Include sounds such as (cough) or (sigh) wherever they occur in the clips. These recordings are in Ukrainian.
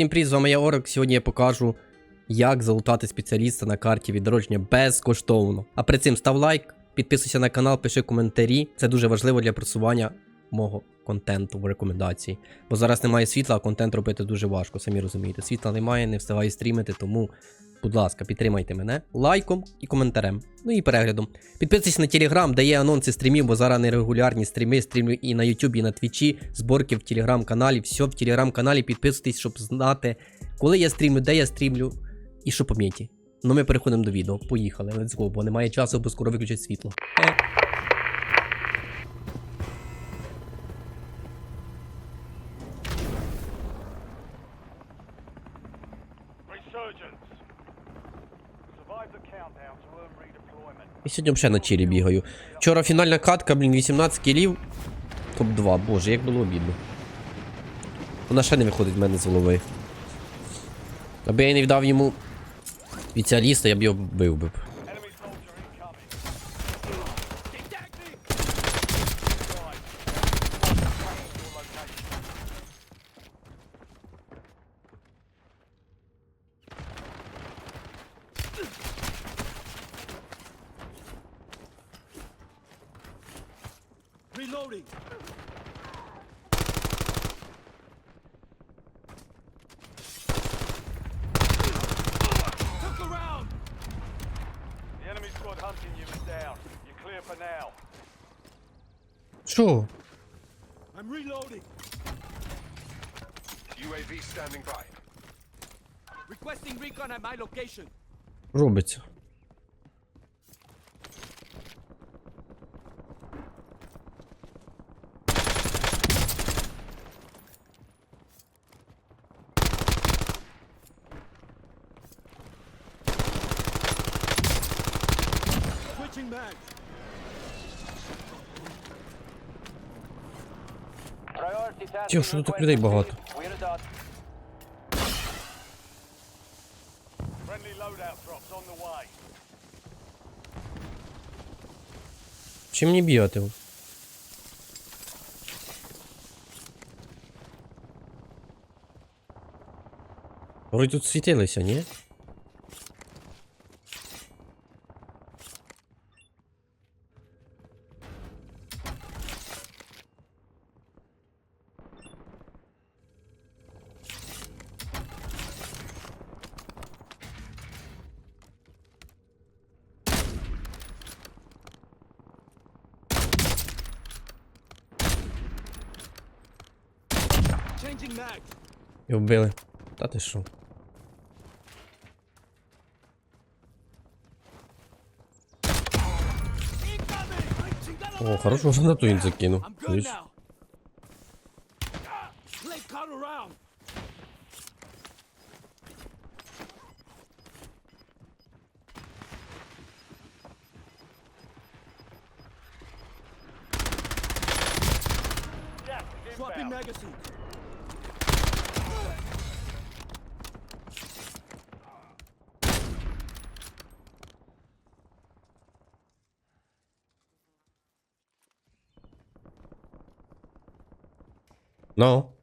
Всім привіт, з вами я Орок. Сьогодні я покажу, як залутати спеціаліста на карті відродження безкоштовно. А при цим став лайк, підписуйся на канал, пиши коментарі. Це дуже важливо для просування мого контенту в рекомендації. Бо зараз немає світла, а контент робити дуже важко, самі розумієте. Світла немає, не встигаю стрімити, тому, будь ласка, підтримайте мене лайком і коментарем. Ну і переглядом. Підписуйтесь на телеграм, де є анонси стрімів, бо зараз нерегулярні стріми, стрімлю і на Ютубі, і на Твічі, зборки в телеграм-каналі, все в телеграм-каналі. Підписуйтесь, щоб знати, коли я стрімлю, де я стрімлю і що пам'яті. Ну ми переходимо до відео. Поїхали, let's go, бо немає часу, бо скоро виключать світло. І сьогодні ще на чилі бігаю. Вчора фінальна катка, блін, 18 кілів. Топ-2, боже, як було обідно. Вона ще не виходить в мене з голови. Аби я не віддав йому спеціаліста, я б його бив би. Що? I'm reloading. UAV standing by. Requesting recon at my location. Робиться. Тьо, що тут так людей багато? Чим мені бігати? Вроді тут світилися, ні? І вбили. Та ти що? Incoming. О, хорошо гранату він закинув. I'm good Чуєш? Ну.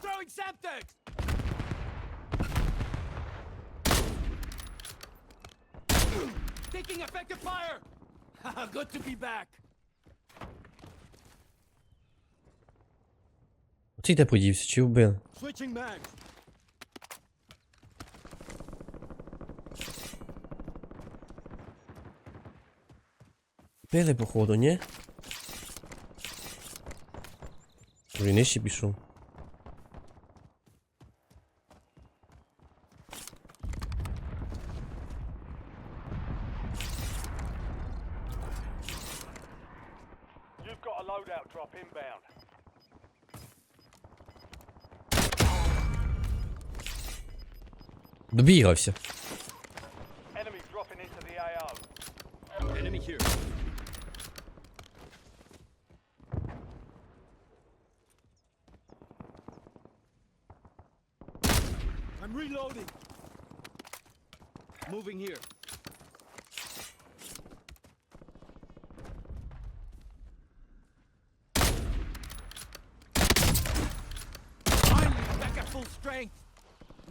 Throwing Semtex. Taking effective fire. (laughs) good to be back. Оцей де подівся, чи вбили? Switching mags. Вбили, походу, ні? Вже нижче пішов. Добігався.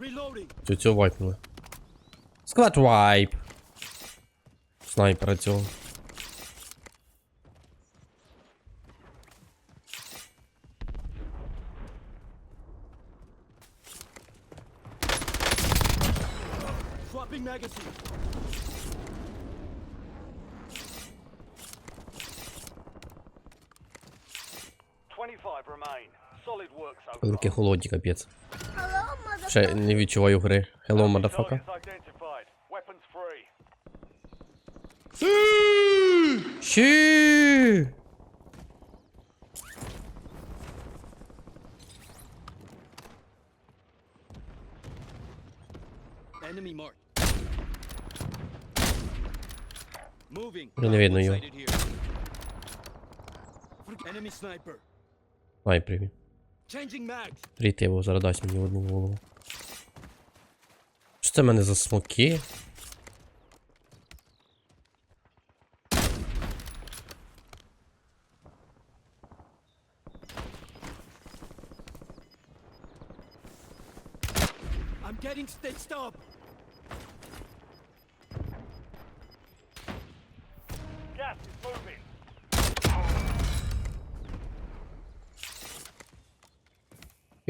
Reloading. Цю цього вайпнули. Склад вайп. Снайпера цього. Swapping magazine. Twenty-five remain. Великі холодні, капець. Ще не відчуваю гри. Hello, free. Щі! Не видно його. Ай, привіт. Трійти його зараз дасть мені одну голову. Що це в мене за смоки? I'm getting stitched up.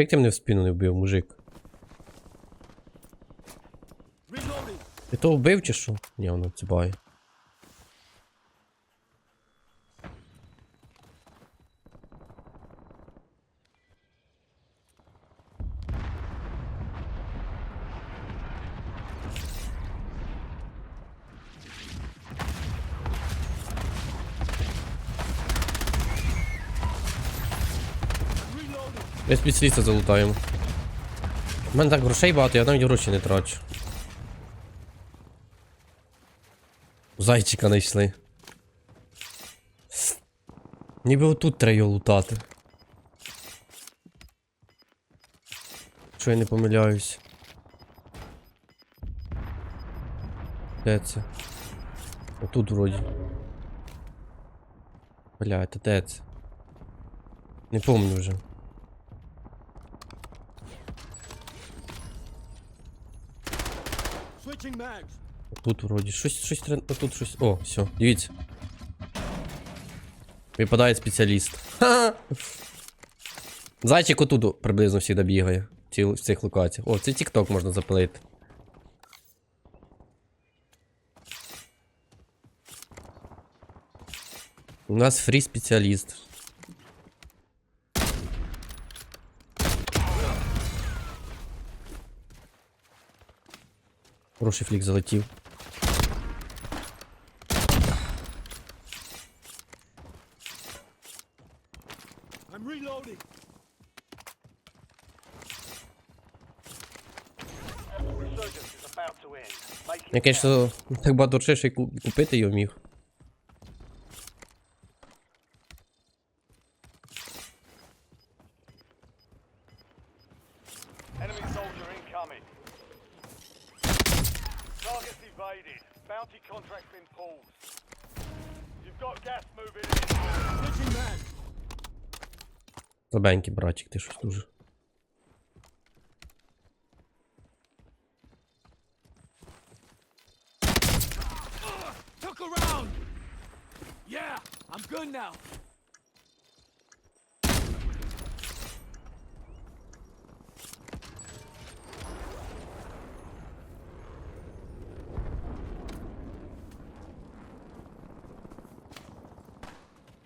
Як ти мене в спину не вбив, мужик? Ти то вбив чи що? Ні, воно цибає. Reloading. Ми спеціаліста залутаємо. У мене так грошей багато, я навіть гроші не трачу. Зайчика знайшли. Ніби отут треба його лутати. Що я не помиляюсь. Де це? Отут вроді. Бля, це де це? Не помню вже. Тут вроді щось, щось треба. Тут щось. О, все, дивіться. Випадає спеціаліст. Зайчик отут приблизно завжди бігає. В цих локаціях. О, це TikTok можна запилити. У нас фрі спеціаліст. Хороший флік залетів. I'm reloading. Я, конечно, так багато речей, купити його міг. Enemy soldier incoming. Targets evaded. Bounty contract been paused. You've got gas moving in. Switching mags. Слабенький братик, ти щось дуже. Took a round. Yeah, I'm good now.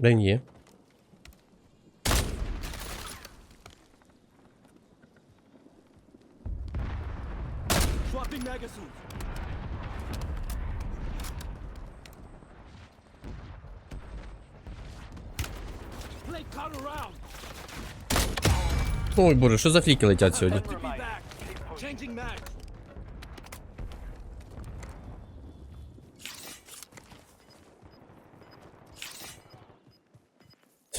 Блін, є. Swapping magazines. Play cut around. Ой боже, що за фліки летять сьогодні?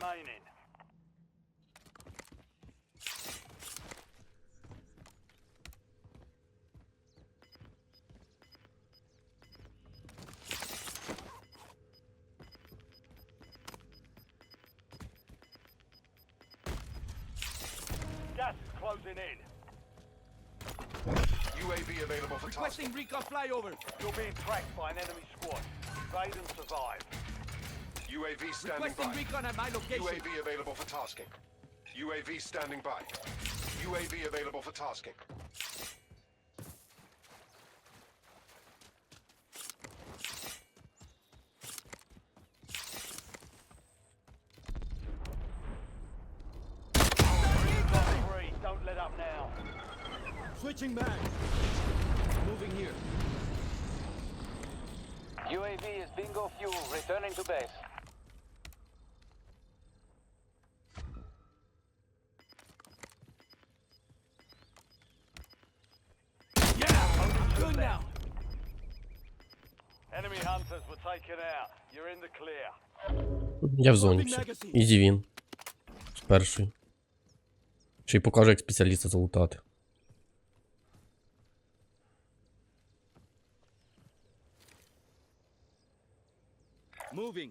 remaining. Gas is closing in. UAV available for tasking. Requesting recon flyover. You're being tracked by an enemy squad. Evade and survive. UAV standing Requesting by. recon at my location. UAV available for tasking. UAV standing by. UAV available for tasking. Three, don't let up now. Switching back. Moving here. UAV is bingo fuel, returning to base. Enemy were taken out. You're in the clear. Я в зоні. все. Ізі він. Перший. Ще й покажу, як спеціаліста залутати. Moving.